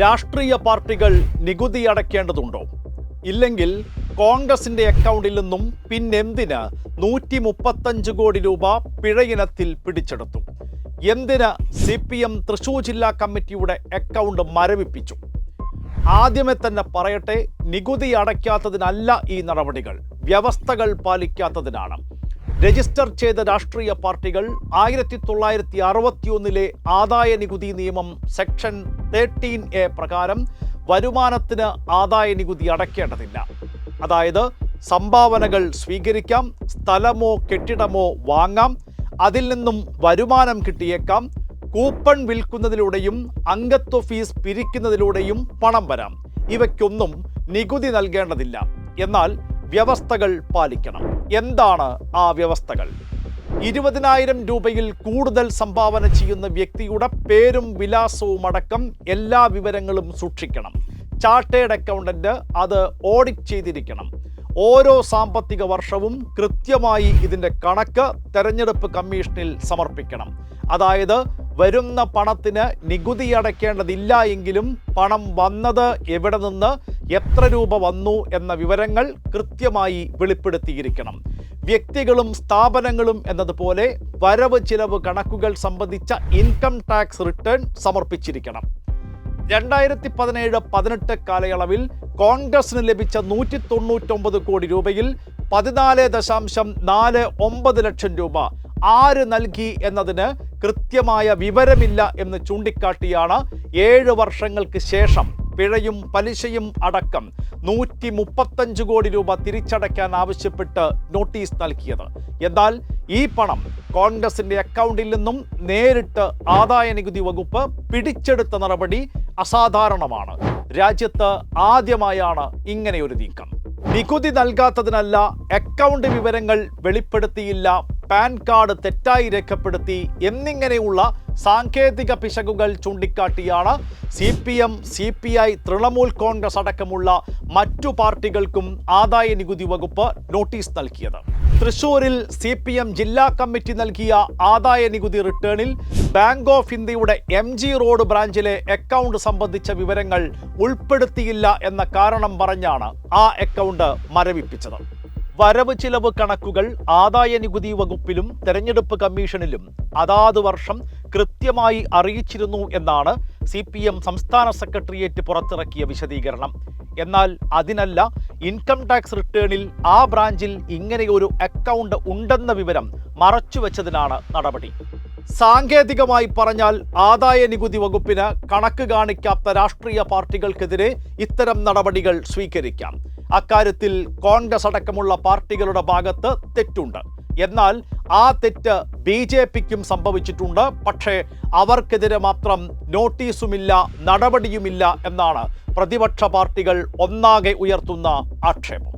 രാഷ്ട്രീയ പാർട്ടികൾ നികുതി അടയ്ക്കേണ്ടതുണ്ടോ? ഇല്ലെങ്കിൽ കോൺഗ്രസിന്റെ അക്കൗണ്ടിൽ നിന്നും പിന്നെന്തിന് നൂറ്റി മുപ്പത്തഞ്ച് കോടി രൂപ പിഴയിനത്തിൽ പിടിച്ചെടുത്തു? എന്തിന് സി പി എം തൃശൂർ ജില്ലാ കമ്മിറ്റിയുടെ അക്കൗണ്ട് മരവിപ്പിച്ചു? ആദ്യമേ തന്നെ പറയട്ടെ നികുതി അടയ്ക്കാത്തതിനല്ല ഈ നടപടികൾ വ്യവസ്ഥകൾ പാലിക്കാത്തതിനാണ്. രജിസ്റ്റർ ചെയ്ത രാഷ്ട്രീയ പാർട്ടികൾ ആയിരത്തി തൊള്ളായിരത്തി അറുപത്തിയൊന്നിലെ ആദായ നികുതി നിയമം സെക്ഷൻ തേർട്ടീൻ എ പ്രകാരം വരുമാനത്തിന് ആദായ നികുതി അടയ്ക്കേണ്ടതില്ല. അതായത് സംഭാവനകൾ സ്വീകരിക്കാം സ്ഥലമോ കെട്ടിടമോ വാങ്ങാം അതിൽ നിന്നും വരുമാനം കിട്ടിയേക്കാം കൂപ്പൺ വിൽക്കുന്നതിലൂടെയും അംഗത്വ ഫീസ് പിരിക്കുന്നതിലൂടെയും പണം വരാം. ഇവയ്ക്കൊന്നും നികുതി നൽകേണ്ടതില്ല. എന്നാൽ വ്യവസ്ഥകൾ പാലിക്കണം. എന്താണ് ആ വ്യവസ്ഥകൾ? ഇരുപതിനായിരം രൂപയിൽ കൂടുതൽ സംഭാവന ചെയ്യുന്ന വ്യക്തിയുടെ പേരും വിലാസവും അടക്കം എല്ലാ വിവരങ്ങളും സൂക്ഷിക്കണം. ചാർട്ടേഡ് അക്കൗണ്ടന്റ് അത് ഓഡിറ്റ് ചെയ്തിരിക്കണം. ഓരോ സാമ്പത്തിക വർഷവും കൃത്യമായി ഇതിന്റെ കണക്ക് തെരഞ്ഞെടുപ്പ് കമ്മീഷനിൽ സമർപ്പിക്കണം. അതായത് വരുന്ന പണത്തിന് നികുതി അടയ്ക്കേണ്ടതില്ല എങ്കിലും പണം വന്നത് എവിടെ നിന്ന് എത്ര രൂപ വന്നു എന്ന വിവരങ്ങൾ കൃത്യമായി വെളിപ്പെടുത്തിയിരിക്കണം. വ്യക്തികളും സ്ഥാപനങ്ങളും എന്നതുപോലെ വരവ് ചിലവ് കണക്കുകൾ സംബന്ധിച്ച ഇൻകം ടാക്സ് റിട്ടേൺ സമർപ്പിച്ചിരിക്കണം. രണ്ടായിരത്തി പതിനേഴ് പതിനെട്ട് കാലയളവിൽ കോൺഗ്രസിന് ലഭിച്ച നൂറ്റി തൊണ്ണൂറ്റൊമ്പത് കോടി രൂപയിൽ പതിനാല് ദശാംശം നാല് ഒമ്പത് ലക്ഷം രൂപ ആര് നൽകി എന്നതിന് കൃത്യമായ വിവരമില്ല എന്ന് ചൂണ്ടിക്കാട്ടിയാണ് ഏഴ് വർഷങ്ങൾക്ക് ശേഷം പിഴയും പലിശയും അടക്കം നൂറ്റി മുപ്പത്തഞ്ച് കോടി രൂപ തിരിച്ചടയ്ക്കാൻ ആവശ്യപ്പെട്ട് നോട്ടീസ് നൽകിയത്. എന്നാൽ ഈ പണം കോൺഗ്രസിന്റെ അക്കൗണ്ടിൽ നിന്നും നേരിട്ട് ആദായ നികുതി വകുപ്പ് പിടിച്ചെടുത്ത നടപടി അസാധാരണമാണ്. രാജ്യത്ത് ആദ്യമായാണ് ഇങ്ങനെയൊരു നീക്കം. നികുതി നൽകാത്തതിനല്ല അക്കൗണ്ട് വിവരങ്ങൾ വെളിപ്പെടുത്തിയില്ല പാൻ കാർഡ് തെറ്റായി രേഖപ്പെടുത്തി എന്നിങ്ങനെയുള്ള സാങ്കേതിക പിശകുകൾ ചൂണ്ടിക്കാട്ടിയാണ് C P M C P I Trinamool Congress അടക്കമുള്ള മറ്റു പാർട്ടികൾക്കും ആദായ നികുതി വകുപ്പ് നോട്ടീസ് നൽകിയത്. തൃശൂരിൽ സി പി എം ജില്ലാ കമ്മിറ്റി നൽകിയ ആദായ നികുതി റിട്ടേണിൽ ബാങ്ക് ഓഫ് ഇന്ത്യയുടെ എം ജി റോഡ് ബ്രാഞ്ചിലെ അക്കൗണ്ട് സംബന്ധിച്ച വിവരങ്ങൾ ഉൾപ്പെടുത്തിയില്ല എന്ന കാരണം പറഞ്ഞാണ് ആ അക്കൗണ്ട് മരവിപ്പിച്ചത്. വരവ് ചിലവ് കണക്കുകൾ ആദായ നികുതി വകുപ്പിലും തെരഞ്ഞെടുപ്പ് കമ്മീഷനിലും അതാത് വർഷം കൃത്യമായി അറിയിച്ചിരുന്നു എന്നാണ് സി പി എം സംസ്ഥാന സെക്രട്ടേറിയറ്റ് പുറത്തിറക്കിയ വിശദീകരണം. എന്നാൽ അതിനല്ല ഇൻകം ടാക്സ് റിട്ടേണിൽ ആ ബ്രാഞ്ചിൽ ഇങ്ങനെയൊരു അക്കൗണ്ട് ഉണ്ടെന്ന വിവരം മറച്ചുവെച്ചതിനാണ് നടപടി. സാങ്കേതികമായി പറഞ്ഞാൽ ആദായ നികുതി വകുപ്പിന് കണക്ക് കാണിക്കാത്ത രാഷ്ട്രീയ പാർട്ടികൾക്കെതിരെ ഇത്തരം നടപടികൾ സ്വീകരിക്കാം. അക്കാര്യത്തിൽ കോൺഗ്രസ് അടക്കമുള്ള പാർട്ടികളുടെ ഭാഗത്ത് തെറ്റുണ്ട്. എന്നാൽ ആ തെറ്റ് ബി ജെ പിക്കും സംഭവിച്ചിട്ടുണ്ട്. പക്ഷേ അവർക്കെതിരെ മാത്രം നോട്ടീസുമില്ല നടപടിയുമില്ല എന്നാണ് പ്രതിപക്ഷ പാർട്ടികൾ ഒന്നാകെ ഉയർത്തുന്ന ആക്ഷേപം.